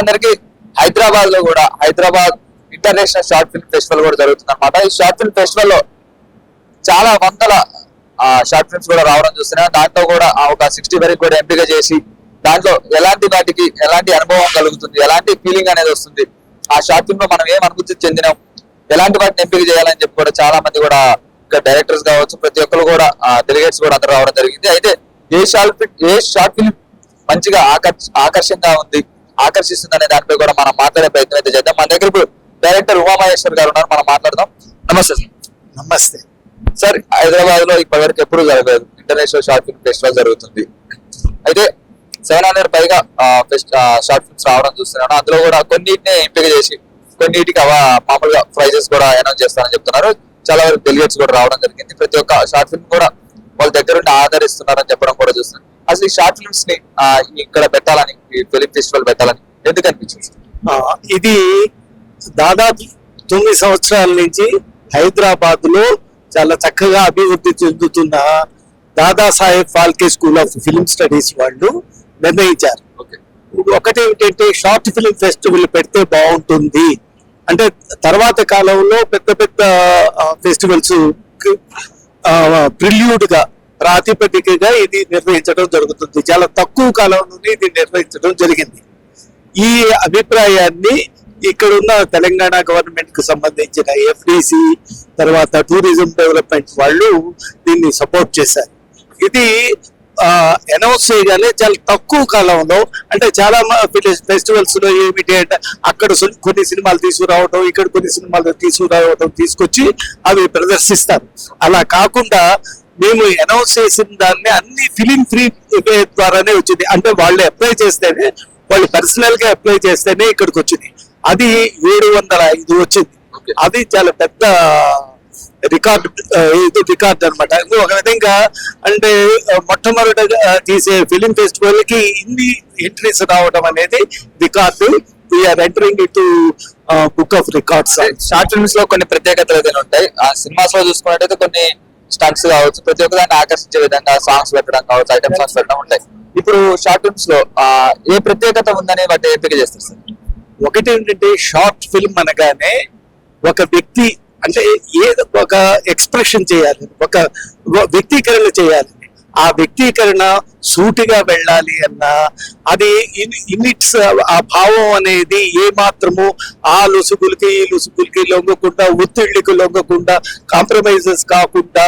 అందరికీ. హైదరాబాద్లో కూడా Hyderabad international short film festival కూడా జరుగుతుంది అనమాట ఈ షార్ట్ ఫిల్మ్ ఫెస్టివల్లో చాలా వందల షార్ట్ ఫిల్మ్స్ కూడా రావడం చూస్తున్నాం. దాంట్లో కూడా ఒక సిక్స్టీ వరకు కూడా ఎంపిక చేసి దాంట్లో ఎలాంటి వాటికి ఎలాంటి అనుభవం కలుగుతుంది ఎలాంటి ఫీలింగ్ అనేది వస్తుంది ఆ షార్ట్ ఫిల్మ్లో మనం ఏం అనుభూతి చెందినాం ఎలాంటి వాటిని ఎంపిక చేయాలని చెప్పి కూడా చాలా మంది కూడా ఇక్కడ డైరెక్టర్స్ కావచ్చు ప్రతి ఒక్కరు కూడా డెలిగేట్స్ కూడా అందరూ రావడం జరిగింది. అయితే a short a short film మంచిగా ఆకర్ష ఆకర్షంగా ఉంది ఆకర్షిస్తుంది అనే దానిపై కూడా మనం మాట్లాడే ప్రయత్నం అయితే చేద్దాం. మన దగ్గర ఇప్పుడు డైరెక్టర్ ఉమామహేశ్వర్ గారు ఉన్నారు. మనం మాట్లాడదాం. నమస్తే సార్. నమస్తే. సార్ హైదరాబాద్లో ఇప్పటివరకు ఎప్పుడు జరగలేదు. ఇంటర్నేషనల్ షార్ట్ ఫిల్మ్ ఫెస్టివల్ జరుగుతుంది. అయితే సెవెన్ హండ్రెడ్ పైగా షార్ట్ ఫిల్మ్స్ రావడం చూస్తున్నాను. అందులో కూడా కొన్నిటిని ఎంపిక చేసి కొన్నిటికి అవ మామూలుగా ప్రైజెస్ కూడా అనౌన్స్ చేస్తారని చెప్తున్నారు. చాలా వరకు డెలిగేట్స్ కూడా రావడం జరిగింది. ప్రతి ఒక్క షార్ట్ ఫిల్మ్ కూడా వాళ్ళ దగ్గర ఉండి ఆదరిస్తున్నారని చెప్పడం కూడా చూస్తున్నాను. అసలు ఈ షార్ట్ ఫిల్మ్స్ని ఇక్కడ పెట్టాలని ఫిలిం ఫెస్టివల్ పెట్టాలని ఎందుకు అనిపించింది? ఇది దాదాపు తొమ్మిది సంవత్సరాల నుంచి హైదరాబాద్లో చాలా చక్కగా అభివృద్ధి చెందుతున్న Dadasaheb Phalke school of film studies వాళ్ళు నిర్ణయించారు. ఓకే. ఒకటి ఏమిటంటే షార్ట్ ఫిల్మ్ ఫెస్టివల్ పెడితే బాగుంటుంది. అంటే తర్వాత కాలంలో పెద్ద పెద్ద ఫెస్టివల్స్ ప్రిల్యూడ్గా ప్రాతిపదికగా ఇది నిర్వహించడం జరుగుతుంది. చాలా తక్కువ కాలంలోనే ఇది నిర్వహించడం జరిగింది. ఈ అభిప్రాయాన్ని ఇక్కడున్న తెలంగాణ గవర్నమెంట్కు సంబంధించిన ఎఫ్డిసి తర్వాత టూరిజం డెవలప్మెంట్ వాళ్ళు దీన్ని సపోర్ట్ చేశారు. ఇది అనౌన్స్ చేయగానే చాలా తక్కువ కాలంలో అంటే చాలా ఫెస్టివల్స్లో ఏమిటి అంటే అక్కడ కొన్ని సినిమాలు తీసుకురావడం ఇక్కడ కొన్ని సినిమాలు తీసుకురావడం తీసుకొచ్చి అవి ప్రదర్శిస్తారు. అలా కాకుండా మేము అనౌన్స్ చేసిన దాన్ని అన్ని ఫిలిం ఫ్రీ ద్వారానే వచ్చింది. అంటే వాళ్ళు అప్లై చేస్తేనే వాళ్ళు పర్సనల్గా అప్లై చేస్తేనే ఇక్కడికి వచ్చింది. అది ఏడు వందల ఐదు వచ్చింది. అది చాలా పెద్ద రికార్డ్ ఇది రికార్డ్ అనమాట ఒక విధంగా అంటే ఆ, మొట్టమొదటిగా తీసే ఫిలిం ఫెస్టివల్కి ఇన్ని ఎంట్రీస్ రావడం అనేది record. We're entering it book of records short ఫిల్మ్స్లో కొన్ని ప్రత్యేకతలు ఏదైనా ఉంటాయి. ఆ సినిమాస్లో చూసుకున్నట్టయితే కొన్ని స్టంట్స్ కావచ్చు ప్రతి ఒక్కదాన్ని ఆకర్షించే విధంగా సాంగ్స్ పెట్టడం కావచ్చు ఐటమ్ సాంగ్స్ పెట్టడం ఉంటాయి. ఇప్పుడు షార్ట్ ఫిల్మ్స్లో ఏ ప్రత్యేకత ఉందని వాటి ఎంపిక చేస్తారు సార్ ఒకటి ఏంటంటే షార్ట్ ఫిల్మ్ అనగానే ఒక వ్యక్తి అంటే ఏదో ఒక ఎక్స్ప్రెషన్ చేయాలి ఒక ఒక వ్యక్తీకరణ చేయాలి. ఆ వ్యక్తీకరణ సూటిగా వెళ్ళాలి అన్న అది ఇన్నిట్స్ ఆ భావం అనేది ఏ మాత్రము ఆ లొసుగులకి ఈ లొసుగులకి లొంగకుండా ఒత్తిళ్ళకి లొంగకుండా కాంప్రమైజెస్ కాకుండా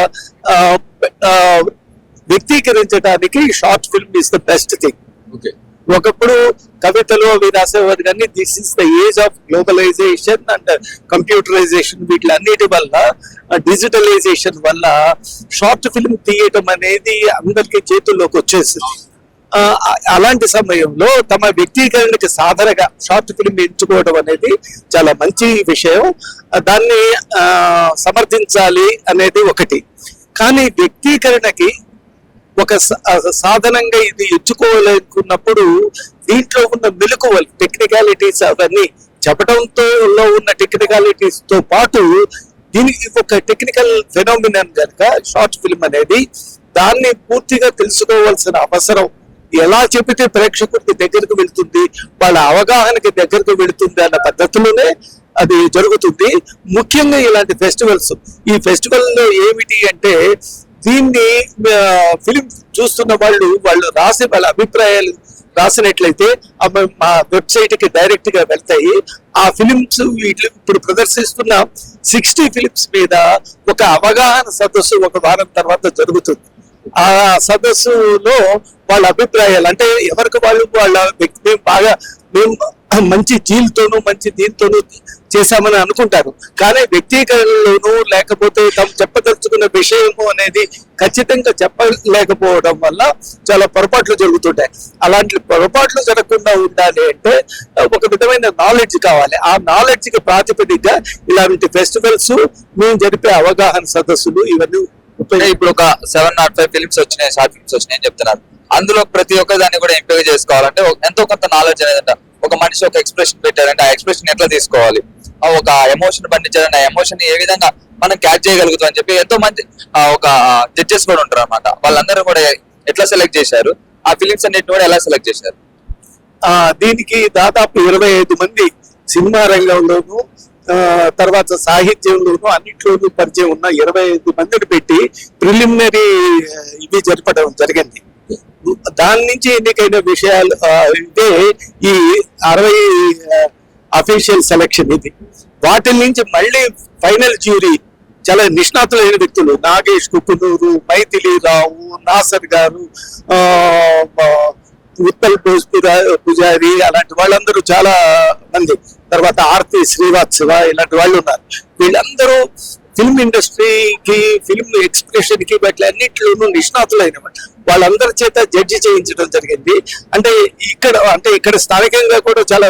వ్యక్తీకరించడానికి short film is the best thing okay ఒకప్పుడు కవితలు అవి రాసేవారు కానీ this is the age of globalisation and computerisation వీటిలన్నిటి వల్ల డిజిటలైజేషన్ వల్ల షార్ట్ ఫిల్మ్ తీయటం అనేది అందరికి చేతుల్లోకి వచ్చేసింది. అలాంటి సమయంలో తమ వ్యక్తీకరణకి సాధనగా షార్ట్ ఫిల్మ్ ఎంచుకోవడం అనేది చాలా మంచి విషయం. దాన్ని సమర్థించాలి అనేది ఒకటి. కానీ వ్యక్తీకరణకి ఒక సాధనంగా ఇది ఎంచుకోలేకున్నప్పుడు దీంట్లో ఉన్న మెలకువలు టెక్నికాలిటీస్ అవన్నీ చెప్పడంతో ఉన్న టెక్నికాలిటీస్తో పాటు దీనికి ఒక టెక్నికల్ ఫెనోమినన్ కనుక షార్ట్ ఫిల్మ్ అనేది దాన్ని పూర్తిగా తెలుసుకోవాల్సిన అవసరం. ఎలా చెబితే ప్రేక్షకుడికి దగ్గరకు వెళ్తుంది వాళ్ళ అవగాహనకి దగ్గరకు వెళుతుంది అన్న పద్ధతిలోనే అది జరుగుతుంది. ముఖ్యంగా ఇలాంటి ఫెస్టివల్స్ ఈ ఫెస్టివల్లో ఏమిటి అంటే దీన్ని ఫిలిం చూస్తున్న వాళ్ళు వాళ్ళు రాసే వాళ్ళ అభిప్రాయాలు రాసినట్లయితే మా వెబ్సైట్కి డైరెక్ట్గా వెళ్తాయి. ఆ ఫిలిమ్స్ వీటి ఇప్పుడు ప్రదర్శిస్తున్న సిక్స్టీ ఫిలిమ్స్ మీద ఒక అవగాహన సదస్సు ఒక వారం తర్వాత జరుగుతుంది. ఆ సదస్సులో వాళ్ళ అభిప్రాయాలు. అంటే ఎవరికి వాళ్ళు వాళ్ళ వ్యక్తి మేము బాగా మేము మంచి జీలతోనూ మంచి దీంతోనూ చేశామని అనుకుంటారు. కానీ వ్యక్తీకరణలోనూ లేకపోతే తాము చెప్పదలుచుకున్న విషయము అనేది ఖచ్చితంగా చెప్పలేకపోవడం వల్ల చాలా పొరపాట్లు జరుగుతుంటాయి. అలాంటి పొరపాట్లు జరగకుండా ఉండాలి అంటే ఒక విధమైన నాలెడ్జ్ కావాలి. ఆ నాలెడ్జ్కి ప్రాతిపదికగా ఇలాంటి ఫెస్టివల్స్ మేము జరిపే అవగాహన సదస్సులు ఇవన్నీ ఇప్పుడు ఒక సెవెన్ నాట్ ఫైవ్ ఫిలిమ్స్ వచ్చినాయి షార్ట్ ఫిల్మ్స్ వచ్చినాయి చెప్తున్నారు. అందులో ప్రతి ఒక్క దాన్ని కూడా ఎంపిక చేసుకోవాలంటే ఎంతో కొంత నాలెడ్జ్ అనేది ఒక మనిషి ఒక ఎక్స్ప్రెషన్ పెట్టారంటే ఆ ఎక్స్ప్రెషన్ ఎట్లా తీసుకోవాలి? ఒక ఎమోషన్ పండించాలంటే ఆ ఎమోషన్ ఏ విధంగా మనం క్యాచ్ చేయగలుగుతాం అని చెప్పి ఎంతో మంది ఆ, ఒక జడ్జెస్ కూడా ఉంటారు అనమాట వాళ్ళందరూ కూడా ఎట్లా సెలెక్ట్ చేశారు? ఆ ఫిలిమ్స్ అన్నిటిని కూడా ఎలా సెలెక్ట్ చేశారు? ఆ, దీనికి దాదాపు ఇరవై ఐదు మంది సినిమా రంగంలోను తర్వాత సాహిత్యంలోను అన్నిట్లోనూ పరిచయం ఉన్న ఇరవై ఐదు మందిని పెట్టి ప్రిలిమినరీ ఇవి జరపడం జరిగింది. దాని నుంచి ఎన్నికైన విషయాలు అంటే ఇదే ఈ అరవై అఫీషియల్ సెలక్షన్ ఇది. వాటి నుంచి మళ్ళీ ఫైనల్ జ్యూరీ చాలా నిష్ణాతులైన వ్యక్తులు నాగేష్ కుక్కునూరు మైథిలి రావు నాసర్ గారు ఆ, ఉత్తల్ భోజ్ పుజారి అలాంటి వాళ్ళందరూ చాలా మంది. తర్వాత ఆర్తి శ్రీవాత్సవ ఇలాంటి వాళ్ళు ఉన్నారు. వీళ్ళందరూ ఫిల్మ్ ఇండస్ట్రీకి ఫిల్మ్ ఎక్స్ప్రెషన్కి వాటి అన్నింటిలోనూ నిష్ణాతులైన వాళ్ళు. వాళ్ళందరి చేత జడ్జి చేయించడం జరిగింది. అంటే ఇక్కడ అంటే ఇక్కడ స్థానికంగా కూడా చాలా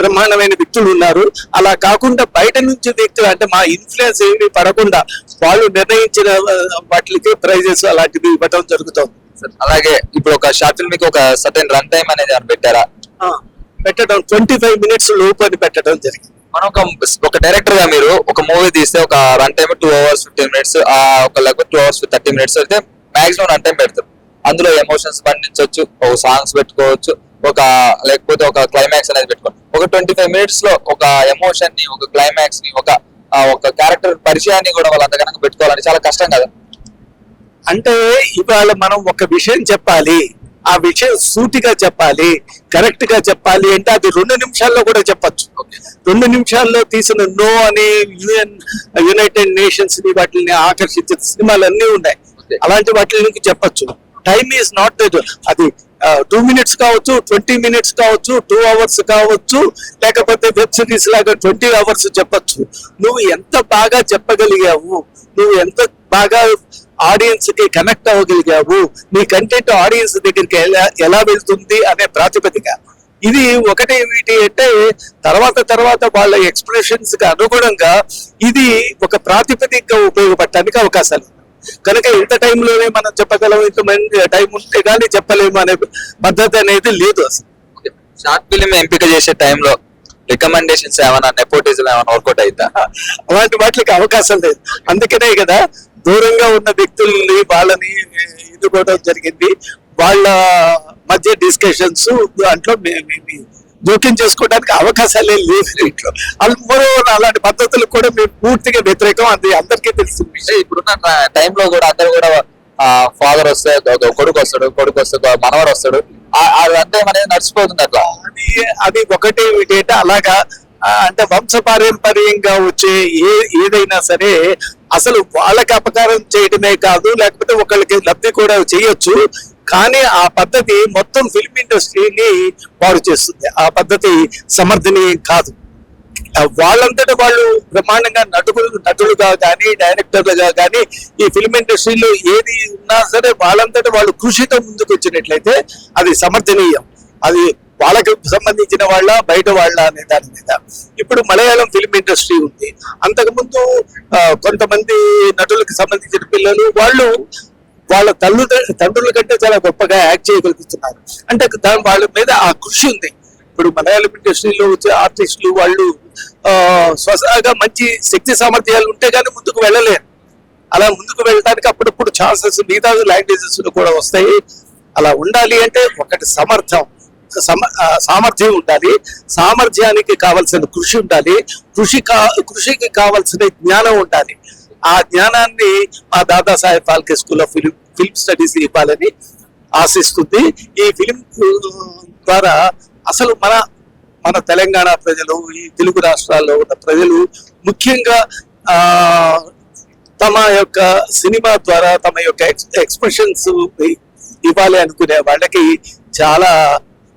బ్రహ్మాండమైన వ్యక్తులు ఉన్నారు. అలా కాకుండా బయట నుంచి వ్యక్తులు అంటే మా ఇన్ఫ్లుయెన్స్ ఏమి పడకుండా వాళ్ళు నిర్ణయించిన వాటికి ప్రైజెస్ అలాంటివి ఇవ్వడం జరుగుతుంది. అలాగే ఇప్పుడు ఒక షార్ట్ ఫిల్మ్ ఒక సర్టెన్ రన్ టైం అనేది పెట్టారా? పెట్టడం ట్వంటీ ఫైవ్ మినిట్స్ లోపు అని పెట్టడం జరిగింది. మనం ఒక ఒక డైరెక్టర్గా మీరు ఒక మూవీ తీస్తే ఒక run time two hours fifteen minutes ఒక లేకపోతే టూ అవర్స్ థర్టీ మినిట్స్ అయితే మాక్సిమం రన్ టైం పెడతారు. అందులో ఎమోషన్స్ పండించవచ్చు ఒక సాంగ్స్ పెట్టుకోవచ్చు ఒక లేకపోతే ఒక క్లైమాక్స్ అనేది పెట్టుకోవచ్చు. ఒక ట్వంటీ ఫైవ్ మినిట్స్లో ఒక ఎమోషన్ని ఒక క్లైమాక్స్ని ఒక ఒక క్యారెక్టర్ పరిచయాన్ని కూడా వాళ్ళు అంత పెట్టుకోవాలని చాలా కష్టం కదా. అంటే ఇవాళ మనం ఒక విషయం చెప్పాలి. ఆ విషయం సూటిగా చెప్పాలి కరెక్ట్గా చెప్పాలి అంటే అది రెండు నిమిషాల్లో కూడా చెప్పొచ్చు. రెండు నిమిషాల్లో తీసిన నో అనే యుఎన్ యునైటెడ్ నేషన్స్ని వాటిని ఆకర్షించే సినిమాలు అన్ని ఉన్నాయి. అలాంటి వాటి నుంచి చెప్పొచ్చు. టైమ్ ఈజ్ నాట్ అది టూ మినిట్స్ కావచ్చు ట్వంటీ మినిట్స్ కావచ్చు టూ అవర్స్ కావచ్చు లేకపోతే వెబ్ సిరీస్ లాగా ట్వంటీ అవర్స్ చెప్పొచ్చు. నువ్వు ఎంత బాగా చెప్పగలిగావు నువ్వు ఎంత బాగా ఆడియన్స్కి కనెక్ట్ అవ్వగలిగావు? నీ కంటెంట్ ఆడియన్స్ దగ్గరికి ఎలా ఎలా వెళ్తుంది అనే ప్రాతిపదిక. ఇది ఒకటి ఏమిటి అంటే తర్వాత తర్వాత వాళ్ళ ఎక్స్ప్రెషన్స్కి అనుగుణంగా ఇది ఒక ప్రాతిపదికగా ఉపయోగపడటానికి అవకాశాలు. కనుక ఇంత టైంలోనే మనం చెప్పగలం ఇంత మంది టైం ఉంటే కానీ చెప్పలేము అనే పద్ధతి అనేది లేదు అసలు. షార్ట్ ఫిల్మ్ ఎంపిక చేసే టైంలో రికమెండేషన్స్ ఏమైనా నెపోటిజం ఏమైనా వర్కౌట్ అవుతా అలాంటి వాటికి అవకాశం లేదు. అందుకనే కదా దూరంగా ఉన్న వ్యక్తుల్ని వాళ్ళని ఎదుర్కోవడం జరిగింది. వాళ్ళ మధ్య డిస్కషన్స్ దాంట్లో జోక్యం చేసుకోవడానికి అవకాశాలే లేదు ఇంట్లో. మరో అలాంటి పద్ధతులు కూడా మేము పూర్తిగా వ్యతిరేకం. అది అందరికీ తెలిసిన విషయం అంటే ఇప్పుడున్న టైంలో కూడా అందరు కూడా ఫాదర్ వస్తే కొడుకు వస్తాడు కొడుకు వస్తే మనవడు వస్తాడు. ఆ- ఆ రన్ టైం అనేది నడిచిపోతుంది అట్లా? అది అది ఒకటే ఏంటంటే అలాగా. అంటే వంశపారంపర్యంగా వచ్చే ఏ ఏదైనా సరే అసలు వాళ్ళకి అపకారం చేయడమే కాదు లేకపోతే ఒకళ్ళకి లబ్ధి కూడా చేయొచ్చు. కానీ ఆ పద్ధతి మొత్తం ఫిల్మ్ ఇండస్ట్రీని పాడు చేస్తుంది. ఆ పద్ధతి సమర్థనీయం కాదు. ఆ వాళ్ళంతటా వాళ్ళు బ్రహ్మాండంగా నటులు నటులుగా కానీ డైరెక్టర్లుగా కానీ ఈ ఫిల్మ్ ఇండస్ట్రీలో ఏది ఉన్నా సరే వాళ్ళంతటా వాళ్ళు కృషితో ముందుకు వచ్చినట్లయితే అది సమర్థనీయం. అది వాళ్ళకి సంబంధించిన వాళ్ళ బయట వాళ్ళ అనే దాని మీద. ఇప్పుడు మలయాళం ఫిల్మ్ ఇండస్ట్రీ ఉంది. అంతకుముందు కొంతమంది నటులకు సంబంధించిన పిల్లలు వాళ్ళు వాళ్ళ తల్లు తండ్రుల కంటే చాలా గొప్పగా యాక్ట్ చేయగలుగుతున్నారు. అంటే దాని వాళ్ళ మీద ఆ కృషి ఉంది. ఇప్పుడు మలయాళం ఇండస్ట్రీలో వచ్చే ఆర్టిస్టులు వాళ్ళు ఆ, మంచి శక్తి సామర్థ్యాలు ఉంటే కానీ ముందుకు వెళ్ళలేరు. అలా ముందుకు వెళ్ళడానికి అప్పుడప్పుడు ఛాన్సెస్ మిగతా లాంగ్వేజెస్ కూడా వస్తాయి. అలా ఉండాలి అంటే ఒకటి సమర్థం. సామర్థ్యం ఉండాలి. సామర్థ్యానికి కావలసిన కృషి ఉండాలి. కృషి కా కృషికి కావలసిన జ్ఞానం ఉండాలి. ఆ జ్ఞానాన్ని మా Dadasaheb Phalke school of film film studies ఇవ్వాలని ఆశిస్తుంది. ఈ ఫిలిం ద్వారా అసలు మన మన తెలంగాణ ప్రజలు ఈ తెలుగు రాష్ట్రాల్లో ఉన్న ప్రజలు ముఖ్యంగా తమ యొక్క సినిమా ద్వారా తమ యొక్క ఎక్స్ప్రెషన్స్ ఇవ్వాలి అనుకునే వాళ్ళకి చాలా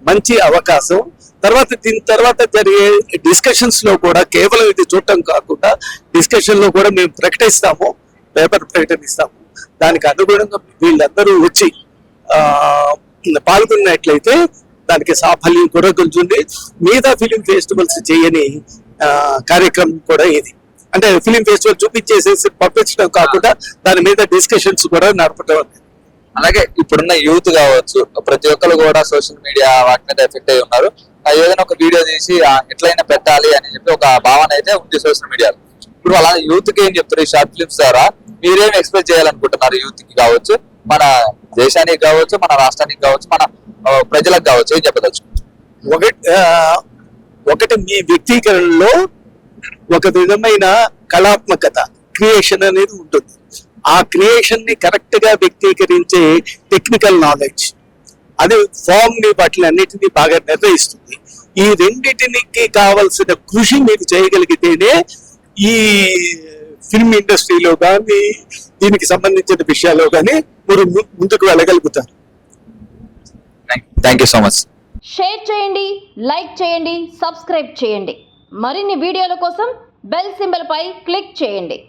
మంచి అవకాశం. తర్వాత దీని తర్వాత జరిగే డిస్కషన్స్లో కూడా కేవలం ఇది చూడటం కాకుండా డిస్కషన్లో కూడా మేము ప్రకటిస్తాము. పేపర్ ప్రకటనిస్తాము దానికి అనుగుణంగా వీళ్ళందరూ వచ్చి ఆ పాల్గొన్నట్లయితే దానికి సాఫల్యం కూడా కొంచెంది మిగతా ఫిలిం ఫెస్టివల్స్ చేయని కార్యక్రమం కూడా ఇది. అంటే ఫిలిం ఫెస్టివల్ చూపించేసేసి పంపించడం కాకుండా దాని మీద డిస్కషన్స్ కూడా నడపడం అలాగే ఇప్పుడున్న యూత్ కావచ్చు ప్రతి ఒక్కరు కూడా సోషల్ మీడియా వాటి మీద ఎఫెక్ట్ అయి ఉన్నారు. ఆ ఏదైనా ఒక వీడియో తీసి ఎట్లయినా పెట్టాలి అని చెప్పి ఒక భావన అయితే ఉంది సోషల్ మీడియాలో. ఇప్పుడు అలా యూత్కి ఏం చెప్తారు ఈ షార్ట్ ఫిల్మ్స్ ద్వారా? మీరేం ఎక్స్ప్రెస్ చేయాలనుకుంటున్నారు యూత్కి కావచ్చు మన దేశానికి కావచ్చు మన రాష్ట్రానికి కావచ్చు మన ప్రజలకు కావచ్చు? ఏం చెప్పదలుచు ఒకటి ఒకటి మీ వ్యక్తీకరణలో ఒక విధమైన కళాత్మకత క్రియేషన్ అనేది ఉంటుంది. ఆ క్రియేషన్ని కరెక్ట్గా వ్యక్తీకరించే టెక్నికల్ నాలెడ్జ్ అది ఫామ్ని వాటిని అన్నిటినీ బాగా నిర్ణయిస్తుంది. ఈ రెండింటికి కావలసిన కృషి మీరు చేయగలిగితేనే ఈ ఫిల్మ్ ఇండస్ట్రీలో కానీ దీనికి సంబంధించిన విషయాల్లో కానీ మీరు ము- ముందుకు వెళ్ళగలుగుతారు. Thank you so much share చేయండి లైక్ చేయండి సబ్స్క్రైబ్ చేయండి. మరిన్ని వీడియోల కోసం బెల్ సింబల్ పై క్లిక్ చేయండి.